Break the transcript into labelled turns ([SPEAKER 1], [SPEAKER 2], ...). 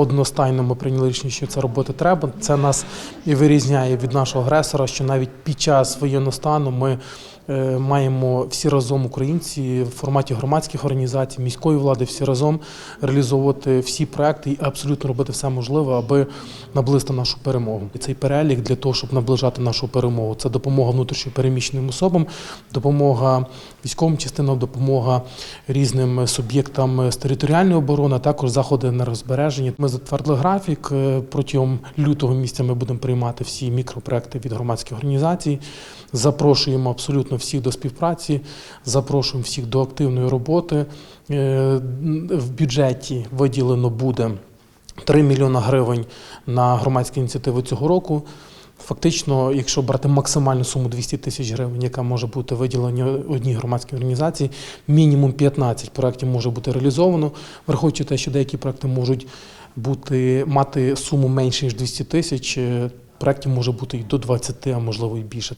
[SPEAKER 1] одностайно ми прийняли рішення, що це робити треба. Це нас і вирізняє від нашого агресора, що навіть під час воєнного стану ми маємо всі разом українці в форматі громадських організацій, міської влади, всі разом реалізовувати всі проекти і абсолютно робити все можливе, аби наблизити нашу перемогу. І цей перелік для того, щоб наближати нашу перемогу. Це допомога внутрішньо переміщеним особам, допомога військовим частинам, допомога різним суб'єктам з територіальної оборони, а також заходи на розбереження. Ми затвердили графік. Е, Протягом лютого місяця ми будемо приймати всі мікропроекти від громадських організацій. Запрошуємо абсолютно всіх до співпраці, запрошуємо всіх до активної роботи. Е, В бюджеті виділено буде 3 мільйона гривень на громадські ініціативи цього року. Фактично, якщо брати максимальну суму 200 тисяч гривень, яка може бути виділена одній громадській організації, мінімум 15 проєктів може бути реалізовано, враховуючи те, що деякі проекти можуть бути мати суму менше ніж 200 тисяч, е, проєктів може бути і до 20, а можливо і більше.